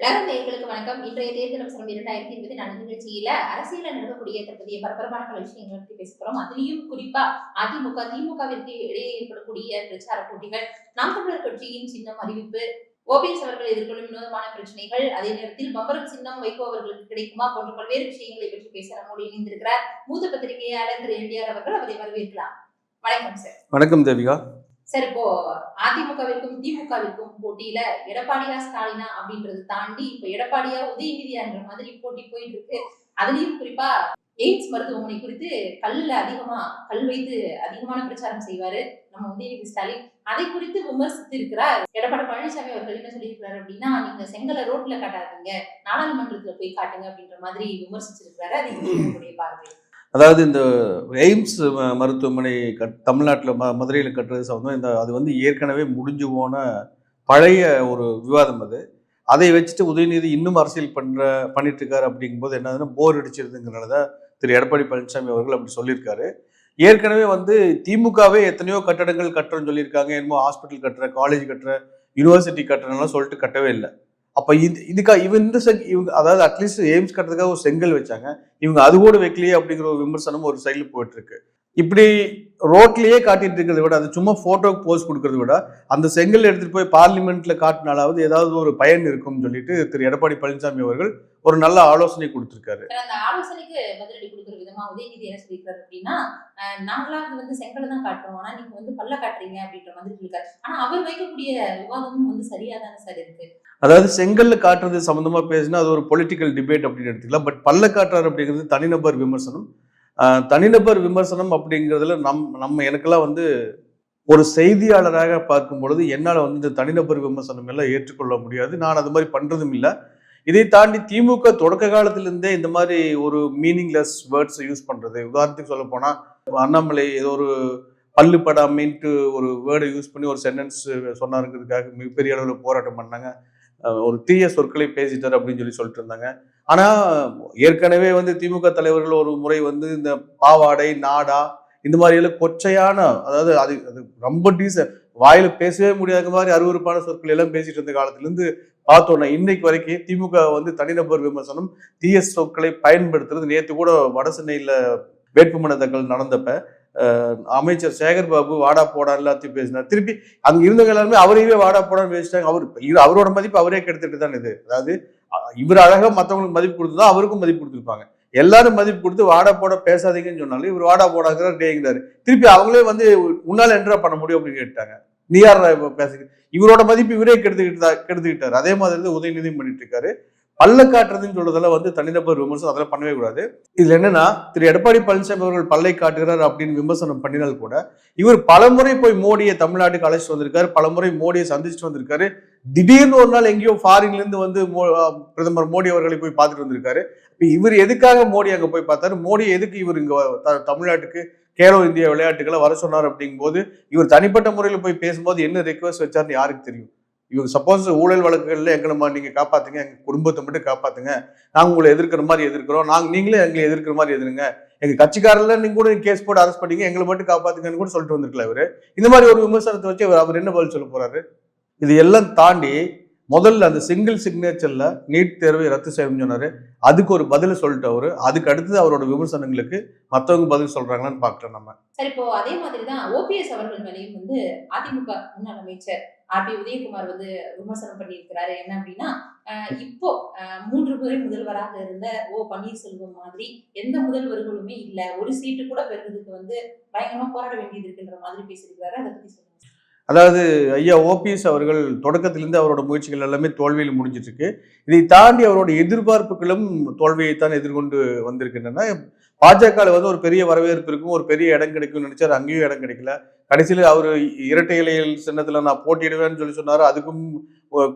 எல்லாரும் நேர்களுக்கு வணக்கம். இன்றைய தேர்தல் அவசரம் இரண்டாயிரத்தி இருபத்தி நான்கு நிகழ்ச்சியில அரசியல நடக்கக்கூடிய தற்போதைய பரபரமான பல விஷயங்களை பற்றி பேச போறோம். அதுலயும் குறிப்பா அதிமுக திமுகவிற்கு இடையே ஏற்படக்கூடிய பிரச்சார போட்டிகள் நாம் தமிழர் கட்சியின் சின்னம் அறிவிப்பு ஓபிஎஸ் அவர்கள் எதிர்கொள்ளும் வினோதமான பிரச்சனைகள் அதே நேரத்தில் பம்பரம் சின்னம் வைகோ அவர்களுக்கு கிடைக்குமா போன்ற பல்வேறு விஷயங்களை பற்றி பேச நம்மோடு இணைந்திருக்கிறார். மூத்த பத்திரிகையாளர் திரு என்டிஆர் அவர்கள் அவரை வரவேற்கலாம். வணக்கம் சார். வணக்கம் தேவிகா. சார் இப்போ அதிமுகவிற்கும் திமுகவிற்கும் போட்டியில எடப்பாடியா ஸ்டாலினா அப்படின்றத தாண்டி இப்போ எடப்பாடியா உதயநிதியான்ற மாதிரி போட்டி போயிட்டு இருக்கு அதுலயும் குறிப்பா எய்ம்ஸ் மருத்துவமனை குறித்து கல்லுல அதிகமா கல் வைத்து அதிகமான பிரச்சாரம் செய்வாரு நம்ம உதயநிதி ஸ்டாலின். அதை குறித்து விமர்சித்து இருக்கிறார் எடப்பாடி பழனிசாமி அவர்கள் என்ன சொல்லியிருக்கிறாரு அப்படின்னா நீங்க செங்கலை ரோட்ல காட்டாதீங்க நாடாளுமன்றத்துல போய் காட்டுங்க அப்படின்ற மாதிரி விமர்சிச்சிருக்கிறாரு. அது பார்வை. அதாவது இந்த எய்ம்ஸ் ம- மருத்துவமனை கட் தமிழ்நாட்டில் ம மதுரையில் கட்டுறது சம்மந்தம் இந்த அது வந்து ஏற்கனவே முடிஞ்சு போன பழைய ஒரு விவாதம் அது. அதை வச்சுட்டு உதயநிதி இன்னும் அரசியல் பண்ணுற பண்ணிட்டு இருக்காரு அப்படிங்கும்போது என்னதுன்னா போர் அடிச்சிருதுங்கிறனால தான் திரு. எடப்பாடி பழனிசாமி அவர்கள் அப்படி சொல்லியிருக்காரு. ஏற்கனவே வந்து திமுகவே எத்தனையோ கட்டடங்கள் கட்டுறோம்னு சொல்லியிருக்காங்க. என்னமோ ஹாஸ்பிட்டல் கட்டுற காலேஜ் கட்டுற யூனிவர்சிட்டி கட்டுறனெல்லாம் சொல்லிட்டு கட்டவே இல்லை. அப்போ இது இதுக்காக இவன் இந்த செங் இவங்க அதாவது அட்லீஸ்ட் எய்ம்ஸ் கட்டுறதுக்காக ஒரு செங்கல் வச்சாங்க. இவங்க அது கூட வைக்கலையே அப்படிங்கிற ஒரு விமர்சனம் ஒரு சைடில் போயிட்டு இருக்கு. இப்படி ரோட்லயே காட்டிட்டு இருக்கிறத விட அது சும்மா போட்டோக்கு போஸ் கொடுக்கறத விட அந்த செங்கல் எடுத்துட்டு போய் பார்லிமெண்ட்ல காட்டினாலாவது ஏதாவது ஒரு பயன் இருக்கும்னு சொல்லிட்டு திரு. எடப்பாடி பழனிசாமி அவர்கள் ஒரு நல்ல ஆலோசனை கொடுத்திருக்காரு. அந்த ஆலோசனைக்கு பதிலடி கொடுக்குற விதமா உதயநிதி என்ன சொல்லியிருக்காரு அப்படின்னா நாங்களாம் வந்து செங்கலை தான் காட்டுறோம். ஆனா நீங்க வந்து பல்ல காட்டுறீங்க அப்படின்ற மாதிரி சொல்லியிருக்காரு. ஆனா அவர் வைக்கக்கூடிய விவாதமும் வந்து சரியா தானே சார் இருக்கு? அதாவது செங்கல்ல காட்டுறது சம்பந்தமா பேசினா அது ஒரு பொலிட்டிக்கல் டிபேட் அப்படின்னு எடுத்துக்கலாம். பட் பல்ல காட்டுறாரு அப்படிங்கிறது தனிநபர் விமர்சனம். தனிநபர் விமர்சனம் அப்படிங்கிறதுல நம் நம்ம எனக்கெல்லாம் வந்து ஒரு செய்தியாளராக பார்க்கும் பொழுது என்னால் வந்து இந்த தனிநபர் விமர்சனம் எல்லாம் ஏற்றுக்கொள்ள முடியாது. நான் அது மாதிரி பண்ணுறதும் இல்லை. இதை தாண்டி திமுக தொடக்க காலத்திலிருந்தே இந்த மாதிரி ஒரு மீனிங்லெஸ் வேர்ட்ஸ் யூஸ் பண்ணுறது உதாரணத்துக்கு சொல்ல போனால் அண்ணாமலை ஏதோ ஒரு பல்லு படாமின்ட்டு ஒரு வேர்டை யூஸ் பண்ணி ஒரு சென்டென்ஸ் சொன்னாருங்கிறதுக்காக மிகப்பெரிய அளவில் போராட்டம் பண்ணாங்க. ஒரு தீய சொற்களை பேசிட்டார் அப்படின்னு சொல்லி சொல்லிட்டு இருந்தாங்க. ஆனா ஏற்கனவே வந்து திமுக தலைவர்கள் ஒரு முறை வந்து இந்த பாவாடை நாடா இந்த மாதிரி எல்லாம் கொச்சையான அதாவது அது அது ரொம்ப டீச வாயில பேசவே முடியாத மாதிரி அருவருப்பான சொற்கள் எல்லாம் பேசிட்டு இருந்த காலத்துல இருந்து இன்னைக்கு வரைக்கும் திமுக வந்து தனிநபர் விமர்சனம் தீய சொற்களை பயன்படுத்துறது. நேற்று கூட வட சென்னையில வேட்புமனு தாக்கல் நடந்தப்ப அமைச்சர் சேகர் பாபு வாடா போடா எல்லாத்தையும் பேசினார். திருப்பி அங்க இருந்தவங்க எல்லாருமே அவரையே வாடா போடான்னு பேசிட்டாங்க. அவர் அவரோட மதிப்பு அவரே கெடுத்துட்டு தான் இது. அதாவது இவர் அழகாக மற்றவங்களுக்கு மதிப்பு கொடுத்தா அவருக்கும் மதிப்பு கொடுத்துருப்பாங்க. எல்லாரும் மதிப்பு கொடுத்து வாடா போட பேசாதீங்கன்னு சொன்னாலும் இவர் வாடா போடாங்கிறார் டேங்கிறாரு. திருப்பி அவங்களே வந்து உன்னால் என்ன பண்ண முடியும் அப்படின்னு கேட்டாங்க நீ யார் பேச இவரோட மதிப்பு இவரே கெடுத்துக்கிட்டு கெடுத்துக்கிட்டாரு. அதே மாதிரி வந்து உதயநிதியும் பண்ணிட்டு இருக்காரு பல்ல காட்டுறதுன்னு சொல்றதெல்லாம் வந்து தனிநபர் விமர்சனம் அதெல்லாம் பண்ணவே கூடாது. இதுல என்னன்னா திரு எடப்பாடி பழனிசாமி அவர்கள் பல்லை காட்டுகிறார் அப்படின்னு விமர்சனம் பண்ணினால் கூட இவர் பலமுறை போய் மோடியை தமிழ்நாட்டுக்கு அழைச்சிட்டு வந்திருக்காரு பலமுறை மோடியை சந்திச்சுட்டு வந்திருக்காரு. திடீர்னு ஒரு நாள் எங்கேயோ ஃபாரின்லேருந்து வந்து மோ- பிரதமர் மோடி அவர்களை போய் பார்த்துட்டு வந்திருக்காரு. இப்போ இவர் எதுக்காக மோடி அங்கே போய் பார்த்தாரு? மோடி எதுக்கு இவர் இங்கே த- தமிழ்நாட்டுக்கு கேலோ இந்தியா விளையாட்டுகளை வர சொன்னார் அப்படிங்கும்போது இவர் தனிப்பட்ட முறையில் போய் பேசும்போது என்ன ரெக்வஸ்ட் வச்சாருன்னு யாருக்கு தெரியும்? இவங்க சப்போஸ் ஊழல் வழக்குகளில் எங்களை மா- நீங்க காப்பாத்துங்க எங்க குடும்பத்தை மட்டும் காப்பாத்துங்க. நாங்கள் உங்களை எதிர்க்கிற மாதிரி எதிர்க்கிறோம். நாங்கள் நீங்களே எங்களை எதிர்க்கிற மாதிரி எதிருங்க. எங்க கட்சிக்காரர்ல நீங்க கூட கேஸ் போட்டு அரெஸ்ட் பண்ணீங்க எங்களை மட்டும் காப்பாத்துங்கன்னு கூட சொல்லிட்டு வந்திருக்கல இவர். இந்த மாதிரி ஒரு விமர்சனத்தை வச்சு அவர் அவர் என்ன பதில் சொல்ல போறாரு? இது எல்லாம் தாண்டி முதல்ல அந்த சிங்கிள் சிக்னேச்சரில் நீட் தேர்வை ரத்து செய்யணும்னு சொன்னார். அதுக்கு ஒரு பதில் சொல்லிட்டு அவரு அதுக்கு அடுத்தது அவரோட விமர்சனங்களுக்கு மற்றவங்க பதில் சொல்கிறாங்களான்னு பார்க்குறோம் நம்ம. சரி இப்போ அதே மாதிரி தான் ஓபிஎஸ் அவர்கள் மேலேயும் வந்து அதிமுக முன்னாள் அமைச்சர் ஆர் பி உதயகுமார் வந்து விமர்சனம் பண்ணியிருக்கிறாரு. என்ன அப்படின்னா இப்போ மூன்று முறை முதல்வராக இருந்த ஓ பன்னீர்செல்வம் மாதிரி எந்த முதல்வர்களுமே இல்லை. ஒரு சீட்டு கூட பெறுறதுக்கு வந்து பயங்கரமாக போராட வேண்டியது இருக்குன்ற மாதிரி பேசியிருக்கிறாரு. அதை பற்றி சொல்லுங்க. அதாவது ஐயா ஓபிஎஸ் அவர்கள் தொடக்கத்திலிருந்து அவரோட முயற்சிகள் எல்லாமே தோல்வியில் முடிஞ்சிட்ருக்கு. இதை தாண்டி அவரோட எதிர்பார்ப்புகளும் தோல்வியைத்தான் எதிர்கொண்டு வந்திருக்கின்றன. பாஜகவில் வந்து ஒரு பெரிய வரவேற்பு இருக்கும் ஒரு பெரிய இடம் கிடைக்கும்னு நினைச்சாரு. அங்கேயும் இடம் கிடைக்கல. கடைசியில் அவர் இரட்டை இலையில் சின்னத்தில் நான் போட்டியிடுவேன்னு சொல்லி சொன்னார். அதுக்கும்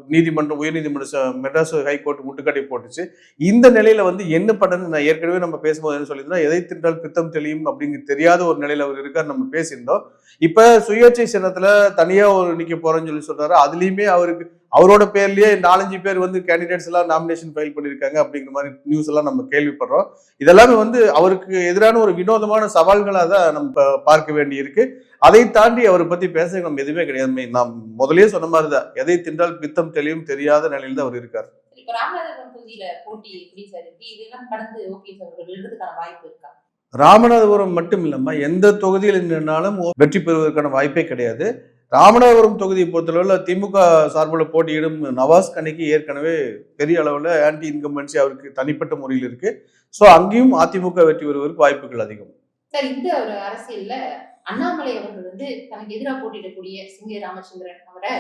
நீதிமன்றம் உயர்நீதிமன்றம் மெட்ராஸ் ஹைகோர்ட் முட்டுக்கட்டை போட்டுச்சு. இந்த நிலையில வந்து என்ன பண்ணணும்னு நான் ஏற்கனவே நம்ம பேசும்போது என்ன சொல்லியிருந்தோம் எதை தின்றால் பித்தம் தெளியும்? அப்படிங்கிற தெரியாத ஒரு நிலையில அவர் இருக்கார் நம்ம பேசியிருந்தோம். இப்ப சுயேட்சை சின்னத்துல தனியா ஒரு நிக்க போகிறேன்னு சொல்லி சொல்றாரு. அதுலயுமே அவருக்கு அவரோட பேர்லயே நாலஞ்சு பேர் வந்து கேண்டிடேட்ஸ் எல்லாம் நாமினேஷன் ஃபைல் பண்ணியிருக்காங்க அப்படிங்கிற மாதிரி நியூஸ் எல்லாம் நம்ம கேள்விப்படுறோம். இதெல்லாமே வந்து அவருக்கு எதிரான ஒரு வினோதமான சவால்களாக தான் நம்ம பார்க்க வேண்டி இருக்கு அதை தாண்டி அவரை பத்தி பேச நம்ம எதுவுமே கிடையாது. நாம் முதல்லயே சொன்ன மாதிரி தான் எதை தின்றால் பித்தம் தெளியும் தெரியாத நிலையில தான் அவர் இருக்கார். இப்ப ராமநாதபுரம் தொகுதியில போட்டி எப்படி சார் இருக்கு? இதெல்லாம் கடந்து ஓபிஎஸ் அவர்கள் வெல்றதுக்கான வாய்ப்பு இருக்கா? ராமநாதபுரம் மட்டும் இல்லாம எந்த தொகுதியில் நின்றாலும் வெற்றி பெறுவதற்கான வாய்ப்பே கிடையாது. ராமநாதபுரம் தொகுதியை பொறுத்தளவில் திமுக சார்பில் போட்டியிடும் நவாஸ் கணிக்கு ஏற்கனவே பெரிய அளவில் ஆன்டி இன்கம்பன்சி அவருக்கு தனிப்பட்ட முறையில் இருக்கு. ஸோ அங்கேயும் அதிமுக வெற்றி பெறுவதற்கு வாய்ப்புகள் அதிகம். சார் இந்த ஒரு அரசியல்ல அண்ணாமலை அவர்கள் வந்து தனக்கு எதிராக போட்டியிடக்கூடிய சிங்கை ராமச்சந்திரன் அவரை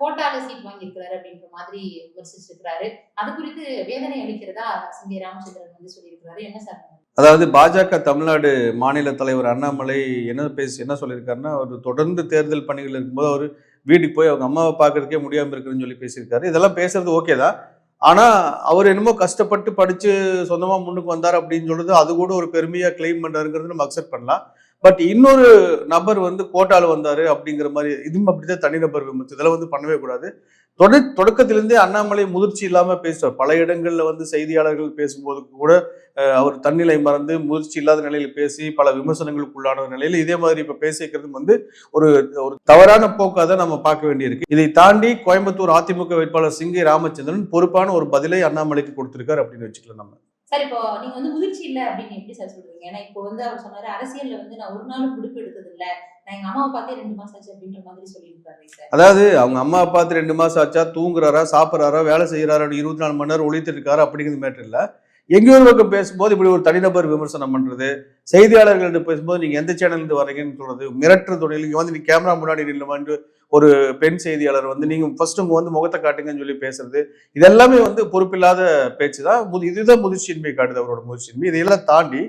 கோட்டால சீட் வாங்கியிருக்கிறாரு அப்படின்ற மாதிரி விமர்சிச்சிருக்கிறாரு. அது குறித்து வேதனை அளிக்கிறதா சிங்கை ராமச்சந்திரன் வந்து சொல்லியிருக்கிறாரு. என்ன சார்? அதாவது பாஜக தமிழ்நாடு மாநில தலைவர் அண்ணாமலை என்ன பேசி என்ன சொல்லியிருக்காருன்னா அவர் தொடர்ந்து தேர்தல் பணிகள் இருக்கும்போது அவர் வீட்டுக்கு போய் அவங்க அம்மாவை பார்க்கறதுக்கே முடியாமல் இருக்குன்னு சொல்லி பேசியிருக்காரு. இதெல்லாம் பேசுறது ஓகே தான். ஆனால் அவர் என்னமோ கஷ்டப்பட்டு படித்து சொந்தமாக முன்னுக்கு வந்தார் அப்படின்னு சொல்றது அது கூட ஒரு பெருமையாக கிளைம் பண்ணுறாருங்கிறது நம்ம அக்செப்ட் பண்ணலாம். பட் இன்னொரு நபர் வந்து கோட்டால வந்தாரு அப்படிங்கிற மாதிரி இதுவும் அப்படிதான் தனிநபர் விமர்சனம். இதெல்லாம் வந்து பண்ணவே கூடாது. தொட தொடக்கத்திலிருந்தே அண்ணாமலை முதிர்ச்சி இல்லாம பேசுவார் பல இடங்கள்ல வந்து செய்தியாளர்கள் பேசும்போது கூட அவர் தன்னிலை மறந்து முதிர்ச்சி இல்லாத நிலையில பேசி பல விமர்சனங்களுக்கு உள்ளான நிலையில இதே மாதிரி இப்ப பேசிக்கிறது வந்து ஒரு ஒரு தவறான போக்காக தான் நம்ம பார்க்க வேண்டியிருக்கு. இதை தாண்டி கோயம்புத்தூர் அதிமுக வேட்பாளர் சிங்கை ராமச்சந்திரன் பொறுப்பான ஒரு பதிலை அண்ணாமலைக்கு கொடுத்திருக்காரு அப்படின்னு வச்சுக்கலாம் நம்ம. சார் இப்போ நீங்க வந்து முதிர்ச்சி இல்லை அப்படின்னு எப்படி சார் சொல்றீங்க? ஏன்னா இப்போ வந்து அவர் சொன்னாரு அரசியல்ல வந்து நான் ஒரு நாள் முடிப்பு எடுத்தது இல்ல நான் எங்க அம்மாவை பார்த்தே ரெண்டு மாசம் ஆச்சு அப்படின்ற மாதிரி சொல்லியிருக்காரு சார். அதாவது அவங்க அம்மா பார்த்து ரெண்டு மாசம் ஆச்சா தூங்குறாரா சாப்பிட்றாரா வேலை செய்யறாரா இருபத்தி நாலு மணி நேரம் ஒழித்து இருக்காரு அப்படிங்கிறது மேட்டர் இல்ல. எங்கேயோ ஒரு பக்கம் பேசும்போது இப்படி ஒரு தனிநபர் விமர்சனம் பண்றது செய்தியாளர்கள்ட்ட பேசும்போது நீங்க எந்த சேனல்ல இருந்து வரீங்கன்னு சொல்றது மிரட்டுற தொழில் இங்க வந்து நீ கேமரா முன்னாடி நில்லுமான்னு ஒரு பெண் செய்தியாளர் வந்து நீங்க ஃபர்ஸ்ட் உங்க வந்து முகத்தை காட்டுங்கன்னு சொல்லி பேசுறது இதெல்லாமே வந்து பொறுப்பில்லாத பேச்சு தான் இதுதான் முதிர்ச்சியின்மை காட்டுது அவரோட முதிர்ச்சியின்மை. இதையெல்லாம் தாண்டி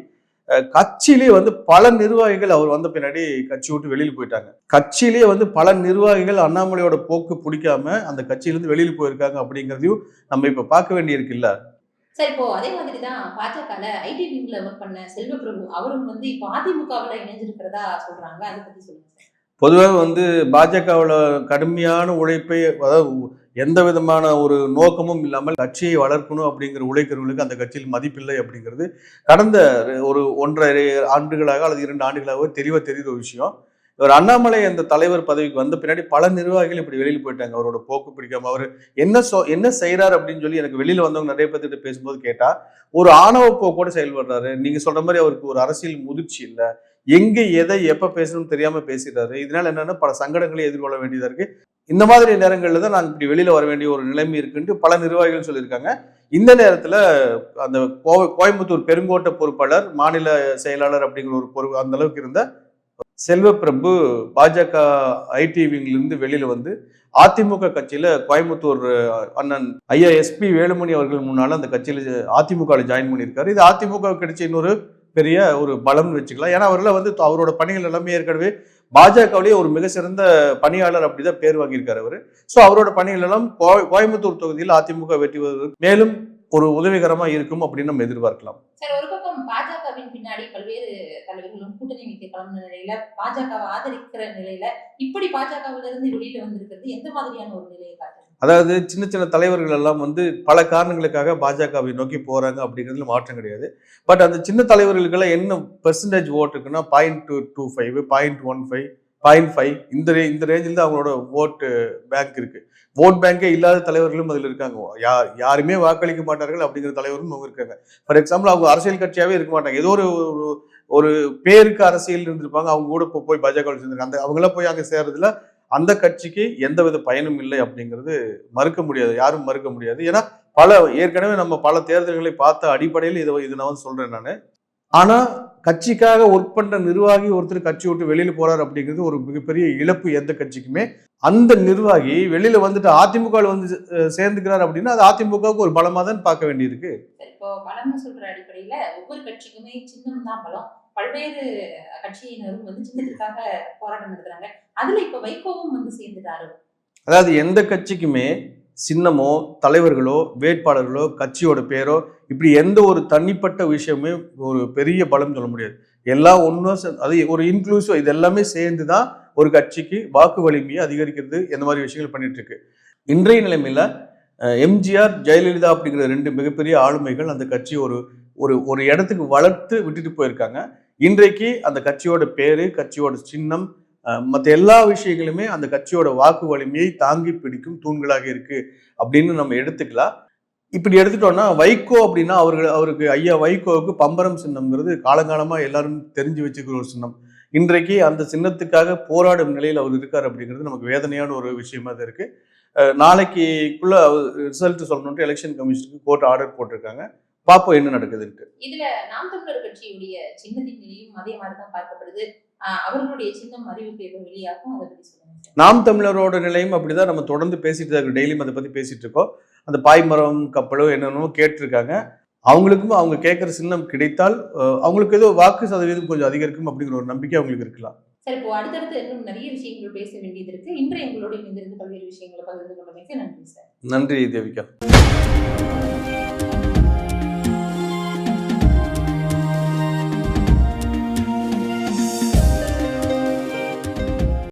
கட்சியிலேயே வந்து பல நிர்வாகிகள் அவர் வந்த பின்னாடி கட்சி விட்டு வெளியில் போயிட்டாங்க. கட்சியிலேயே வந்து பல நிர்வாகிகள் அண்ணாமலையோட போக்கு பிடிக்காம அந்த கட்சியிலேருந்து வெளியில் போயிருக்காங்க அப்படிங்கிறதையும் நம்ம இப்ப பார்க்க வேண்டியிருக்குல்ல சார் இப்போ அதே மாதிரி தான் பாஜகல ஐடி டீம்ல ஒர்க் பண்ண செல்வ பிரபு அவரும் வந்து இப்போ அதிமுகவில் இணைஞ்சிருக்கிறதா சொல்றாங்க. அதை பத்தி சொல்லுங்க பொதுவாக வந்து பாஜகவில் கடுமையான உழைப்பை அதாவது எந்த விதமான ஒரு நோக்கமும் இல்லாமல் கட்சியை வளர்க்கணும் அப்படிங்கிற உழைக்கிறவங்களுக்கு அந்த கட்சியில் மதிப்பில்லை அப்படிங்கிறது கடந்த ஒரு ஒன்றரை ஆண்டுகளாக அல்லது இரண்டு ஆண்டுகளாக தெளிவாக தெரியுற ஒரு விஷயம். இவர் அண்ணாமலை அந்த தலைவர் பதவிக்கு வந்த பின்னாடி பல நிர்வாகிகள் இப்படி வெளியில் போயிட்டாங்க. அவரோட போக்கு பிடிக்காம அவர் என்ன சொ என்ன செய்கிறார் அப்படின்னு சொல்லி எனக்கு வெளியில் வந்தவங்க நிறைய பேர்த்திட்ட பேசும்போது கேட்டால் ஒரு ஆணவ போக்கோடு செயல்படுறாரு. நீங்கள் சொல்கிற மாதிரி அவருக்கு ஒரு அரசியல் முதிர்ச்சி இல்லை. எங்கே எதை எப்போ பேசணும்னு தெரியாமல் பேசிட்டாரு. இதனால என்னென்னா பல சங்கடங்களை எதிர்கொள்ள வேண்டியதாக இருக்குது இந்த மாதிரி நேரங்களில் தான் நாங்கள் இப்படி வெளியில் வர வேண்டிய ஒரு நிலைமை இருக்குன்ட்டு பல நிர்வாகிகள் சொல்லியிருக்காங்க. இந்த நேரத்தில் அந்த கோ- கோயம்புத்தூர் பெருங்கோட்ட பொறுப்பாளர் மாநில செயலாளர் அப்படிங்கிற ஒரு பொறுப்பு அந்த அளவுக்கு இருந்த செல்வ பிரபு பாஜக ஐடி விங்கிலிருந்து வந்து அதிமுக கட்சியில் கோயம்புத்தூர் அண்ணன் ஐயா எஸ்பி வேலுமணி அவர்கள் முன்னால் அந்த கட்சியில் அதிமுகவில் ஜாயின் பண்ணியிருக்காரு. இது அதிமுக கிடைச்ச இன்னொரு பெரிய ஒரு பலம்னு வச்சுக்கலாம். ஏன்னா அவர்ல வந்து அவரோட பணிகள் எல்லாமே ஏற்கனவே பாஜகவிலேயே ஒரு மிக சிறந்த பணியாளர் அப்படிதான் பேர் வாங்கியிருக்காரு அவர். ஸோ அவரோட பணிகள் எல்லாம் கோயம்புத்தூர் தொகுதியில் அதிமுக வெற்றி பெறுவதற்கு மேலும் ஒரு உதவிகரமா இருக்கும் அப்படின்னு நம்ம எதிர்பார்க்கலாம். சார் ஒரு பக்கம் பாஜகவின் பின்னாடி பல்வேறு தலைவர்களும் கூட்டணி வைக்க கிளம்பின நிலையில பாஜகவை ஆதரிக்கிற நிலையில இப்படி பாஜகவிலிருந்து வெளியில வந்திருக்கிறது எந்த மாதிரியான ஒரு நிலையை காட்டுறது அதாவது சின்ன சின்ன தலைவர்கள் எல்லாம் வந்து பல காரணங்களுக்காக பாஜகவை நோக்கி போகிறாங்க அப்படிங்கிறதுல மாற்றம் கிடையாது. பட் அந்த சின்ன தலைவர்களுக்கெல்லாம் என்ன பெர்சன்டேஜ் ஓட் இருக்குன்னா point two two five point one five point five இந்த ரே இந்த ரேஞ்சில் தான் அவங்களோட ஓட்டு பேங்க் இருக்குது ஓட் பேங்கே இல்லாத தலைவர்களும் அதில் இருக்காங்க. யா யாருமே வாக்களிக்க மாட்டார்கள் அப்படிங்கிற தலைவரும் அவங்க இருக்காங்க. ஃபார் எக்ஸாம்பிள் அவங்க அரசியல் கட்சியாகவே இருக்க மாட்டாங்க. ஏதோ ஒரு ஒரு- ஒரு பேருக்கு அரசியல் இருந்திருப்பாங்க. அவங்க கூட இப்போ போய் பாஜக சேர்ந்துருக்காங்க. அந்த அவங்களாம் போய் அங்கே சேர்றதுல அந்த கட்சிக்கு எந்தவித பயனும் இல்லை அப்படிங்கிறது மறுக்க முடியாது யாரும் மறுக்க முடியாது. ஏன்னா பல ஏற்கனவே நம்ம பல தேர்தல்களை பார்த்த அடிப்படையில் இதை இது நான் வந்து சொல்றேன் நான். ஆனா கட்சிக்காக ஒர்க் பண்ற நிர்வாகி ஒருத்தர் கட்சி விட்டு வெளியில போறாரு அப்படிங்கிறது ஒரு மிகப்பெரிய இழப்பு எந்த கட்சிக்குமே. அந்த நிர்வாகி வெளியில வந்துட்டு அதிமுக வந்து சேர்ந்துக்கிறார் அப்படின்னா அது அதிமுகவுக்கு ஒரு பலமா தான் பார்க்க வேண்டியிருக்கு. இப்போ பலம்னு சொல்ற அடிப்படையில ஒவ்வொரு கட்சிக்குமே சின்னம் தான் பலம். பல்வேறு கட்சியினரும் வந்து சின்னத்திற்காக போராட்டம் நடத்துறாங்க. அதுல இப்ப வைகோவும் வந்து சேர்ந்துட்டாரு. அதாவது எந்த கட்சிக்குமே சின்னமோ தலைவர்களோ வேட்பாளர்களோ கட்சியோட பேரோ இப்படி எந்த ஒரு தனிப்பட்ட விஷயமே ஒரு பெரிய பலம் சொல்ல முடியாது. எல்லாம் ஒன்றும் அது ஒரு இன்க்ளூசிவ் இது எல்லாமே சேர்ந்து தான் ஒரு கட்சிக்கு வாக்கு வலிமையை அதிகரிக்கிறது இந்த மாதிரி விஷயங்கள் பண்ணிட்டு இருக்கு இன்றைய நிலைமையில எம்ஜிஆர் ஜெயலலிதா அப்படிங்கிற ரெண்டு மிகப்பெரிய ஆளுமைகள் அந்த கட்சி ஒரு ஒரு ஒரு இடத்துக்கு வளர்த்து விட்டுட்டு போயிருக்காங்க. இன்றைக்கு அந்த கட்சியோட பேரு கட்சியோட சின்னம் மற்ற எல்லா விஷயங்களுமே அந்த கட்சியோட வாக்கு வலிமையை தாங்கி பிடிக்கும் தூண்களாக இருக்கு அப்படின்னு நம்ம எடுத்துக்கலாம். இப்படி எடுத்துட்டோம்னா வைகோ அப்படின்னா அவர்கள் அவருக்கு ஐயா வைகோவுக்கு பம்பரம் சின்னம்ங்கிறது காலங்காலமா எல்லாரும் தெரிஞ்சு வச்சுக்கிற ஒரு சின்னம். இன்றைக்கு அந்த சின்னத்துக்காக போராடும் நிலையில் அவர் இருக்கார் அப்படிங்கிறது நமக்கு வேதனையான ஒரு விஷயமா தான் இருக்கு. நாளைக்குள்ள ரிசல்ட் சொல்லணும்ட்டு எலெக்ஷன் கமிஷனுக்கு கோர்ட் ஆர்டர் போட்டிருக்காங்க. பார்ப்போம் என்ன நடக்குதுன்ட்டு. இதுல நாம் தமிழர் கட்சியுடைய சின்னத்தின் நிலையும் அதே மாதிரிதான் பார்க்கப்படுது. அவர்களுடைய சின்னம் அறிவிப்பு வெளியாகும் அதை பத்தி சொல்லுங்க. நாம் தமிழரோட நிலையும் அப்படிதான் நம்ம தொடர்ந்து பேசிட்டு தான் இருக்கோம். டெய்லியும் அதை பத்தி பேசிட்டு இருக்கோம். அந்த பாய்மரம் கப்பலோ என்னென்னமோ கேட்டிருக்காங்க. அவங்களுக்கும் அவங்க கேட்குற சின்னம் கிடைத்தால் அவங்களுக்கு ஏதோ வாக்கு சதவீதம் கொஞ்சம் அதிகரிக்கும் அப்படிங்கிற ஒரு நம்பிக்கை அவங்களுக்கு இருக்கலாம். சார் இப்போ அடுத்தடுத்து இன்னும் நிறைய விஷயங்கள் பேச வேண்டியது இருக்கு. இன்று எங்களோட இணைந்திருந்து பல்வேறு விஷயங்களை பகிர்ந்து கொண்டமைக்கு நன்றி சார். நன்றி தேவிகா.